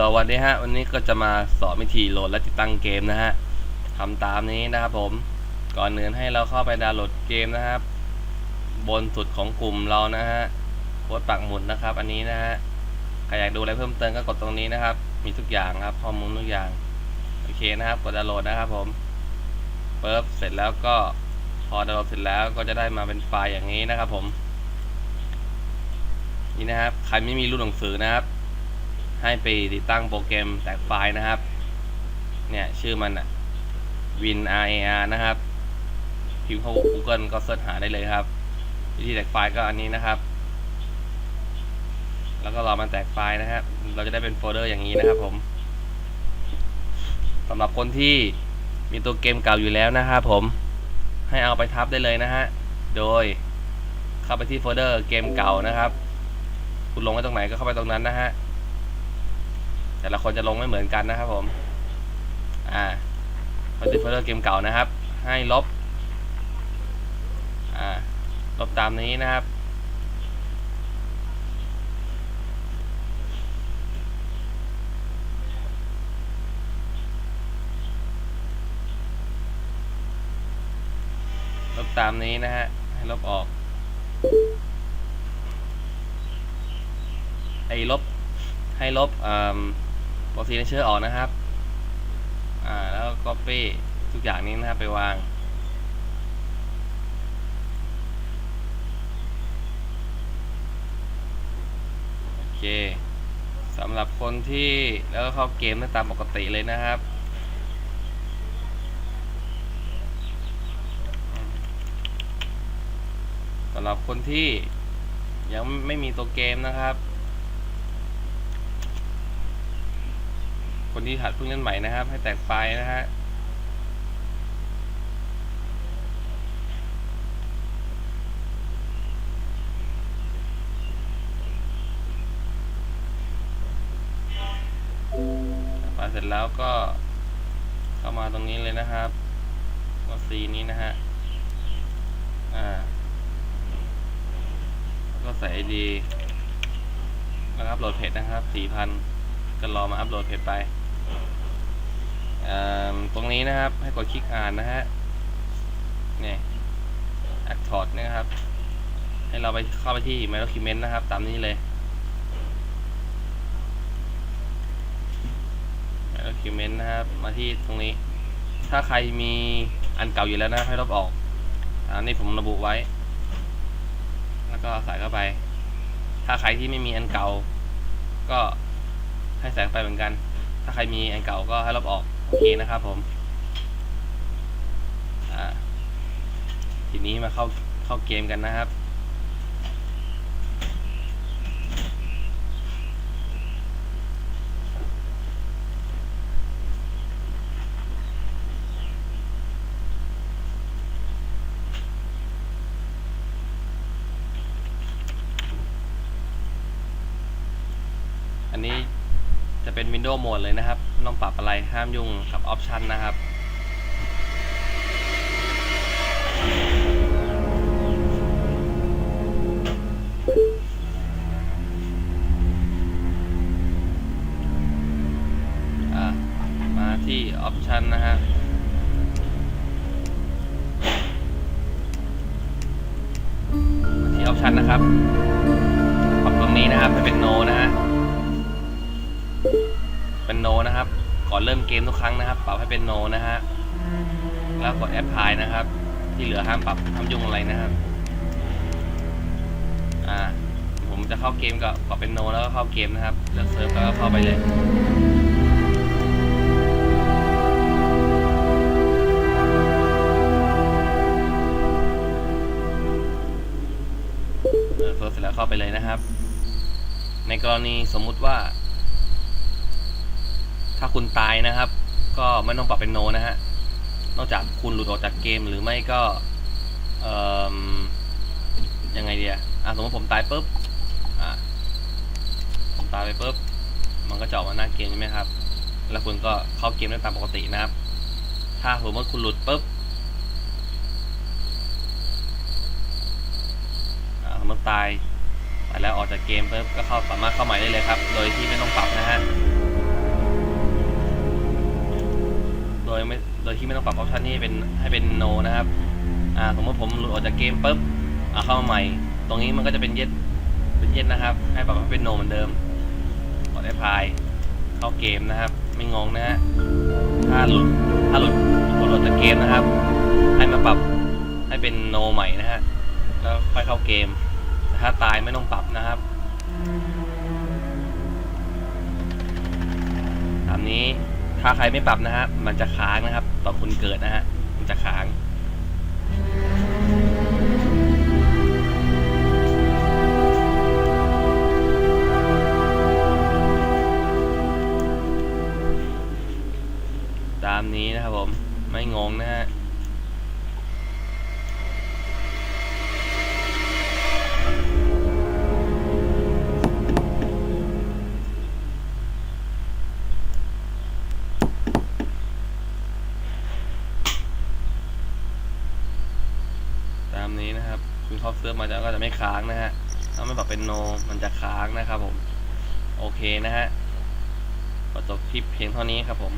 สวัสดีฮะ วันนี้ก็จะมาสอนวิธีโหลดและติดตั้งเกมนะฮะทำตามนี้นะครับผม ก่อนอื่นให้เราเข้าไปดาวน์โหลดเกมนะครับ บนสุดของกลุ่มเรานะฮะโค้ดปักหมุดนะครับ อันนี้นะฮะ ใครอยากดูอะไรเพิ่มเติมก็กดตรงนี้นะครับ มีทุกอย่างครับข้อมูลทุกอย่าง โอเคนะครับ กดดาวน์โหลดนะครับผมเปิบเสร็จแล้วก็พอดาวน์โหลดเสร็จแล้วก็จะได้มาเป็นไฟล์อย่างนี้นะครับผม นี่นะครับ ใครไม่มีรูปหนังสือนะครับ ให้ไปติดตั้งโปรแกรมแตกไฟล์นะครับ เนี่ยชื่อมันอะ win r a r นะครับ พิมพ์เข้า Google ก็เสิร์ชหาได้เลยครับ วิธีแตกไฟล์ก็อันนี้นะครับ แล้วก็รอมันแตกไฟล์นะครับ เราจะได้เป็นโฟลเดอร์อย่างนี้นะครับผมสำหรับคนที่มีตัวเกมเก่าอยู่แล้วนะครับผมให้เอาไปทับได้เลยนะฮะ โดยเข้าไปที่โฟลเดอร์เกมเก่านะครับ คุณลงไว้ตรงไหนก็เข้าไปตรงนั้นนะฮะ แต่ละคนจะลงไม่เหมือนกันนะครับผม อ่าพอติดโฟลเดอร์เกมเก่านะครับ ให้ลบ อ่า ลบตามนี้นะครับ ลบตามนี้นะฮะ ให้ลบออก ไอ้ลบ ให้ลบโปรซีเชอร์ออกนะครับ อ่า แล้วก็ copy ทุกอย่างนี้นะครับไปวาง โอเคสำหรับคนที่แล้วก็เข้าเกมได้ตามปกติเลยนะครับสำหรับคนที่ยังไม่มีตัวเกมนะครับ คนที่หัดเพิ่งเล่นใหม่นะครับ ให้แตกไฟนะฮะไฟเสร็จแล้วก็เข้ามาตรงนี้เลยนะครับตัซีนี้นะฮะ อ่า แล้วก็ใส่ ID แล้วก็อัปโหลดเพจนะครับ 4,000 ก็รอมาอัปโหลดเพจไป ตรงนี้นะครับให้กดคลิกอ่านนะฮะเนี่ย Accord นะครับ ให้เราไปเข้าไปที่ My Document นะครับ ตามนี้เลย My Document นะครับ มาที่ตรงนี้ ถ้าใครมีอันเก่าอยู่แล้วนะให้ลบออก อันนี้ผมระบุไว้ แล้วก็ใส่เข้าไป ถ้าใครที่ไม่มีอันเก่า ก็ให้ใส่เข้าไปเหมือนกัน ถ้าใครมีอันเก่าก็ให้ลบออก โอเคนะครับผม อ่า ทีนี้มาเข้าเข้าเกมกันนะครับ อันนี้ เป็น Windows Mode เลยนะครับไม่ต้องปรับอะไรห้ามยุ่งกับ Option นะครับมาที่ Option นะฮะมาที่ Option นะครับปรับตรงนี้นะครับให้เป็น No นะ ก่อนเริ่มเกมทุกครั้งนะครับปรับให้เป็นโนนะฮะแล้วกดแอปพลายนะครับ ที่เหลือห้ามปรับห้ามยุ่งอะไรนะครับอ่าผมจะเข้าเกมก็กดเป็นโนแล้วก็เข้าเกมนะครับเลือกเซิร์ฟแล้วก็เข้าไปเลยเออเซิร์ฟเสร็จแล้วเข้าไปเลยนะครับ ในกรณีสมมุติว่า ถ้าคุณตายนะครับ ก็ไม่ต้องปรับเป็นโนนะฮะ นอกจากคุณหลุดออกจากเกมหรือไม่ก็เอ่อยังไงเดียอะสมมติผมตายปุ๊บอะผมตายไปปุ๊บมันก็จะออกมาหน้าเกมใช่ไหมครับ แล้วคุณก็เข้าเกมได้ตามปกตินะครับ ถ้าสมมติคุณหลุดปุ๊บสมมติตายไปแล้วออกจากเกมปุ๊บก็เข้าสามารถเข้าใหม่ได้เลยครับ โดยที่ไม่ต้องปรับนะฮะ โดยที่ไม่ต้องปรับออปชันนี้ให้เป็นให้เป็น no นะครับอ่าสมมติผมหลุดออกจากเกมปุ๊บอ่าเข้ามาใหม่ ตรงนี้มันก็จะเป็น yes เป็น yes นะครับ ให้ปรับให้เป็น no เหมือนเดิมกดได้พายเข้าเกมนะครับ ไม่งงนะฮะถ้าหลุดถ้าหลุดหลุดออกจากเกมนะครับ ให้มาปรับให้เป็น no ใหม่นะฮะแล้วค่อยเข้าเกมแต่ถ้าตายไม่ต้องปรับนะครับตามนี้าใครไม่ปรับนะฮะ มันจะค้างนะครับตอนคุณเกิดนะฮะ มันจะค้างตามนี้นะครับผม ไม่งงนะฮะามนี้นะครับ คุณครอบเซิร์ฟมาแล้วก็จะไม่ค้างนะฮะถ้าไม่ปรับเป็นโนมันจะค้างนะครับผม โอเคนะฮะประจบคลิปเพียงเท่านี้ครับผม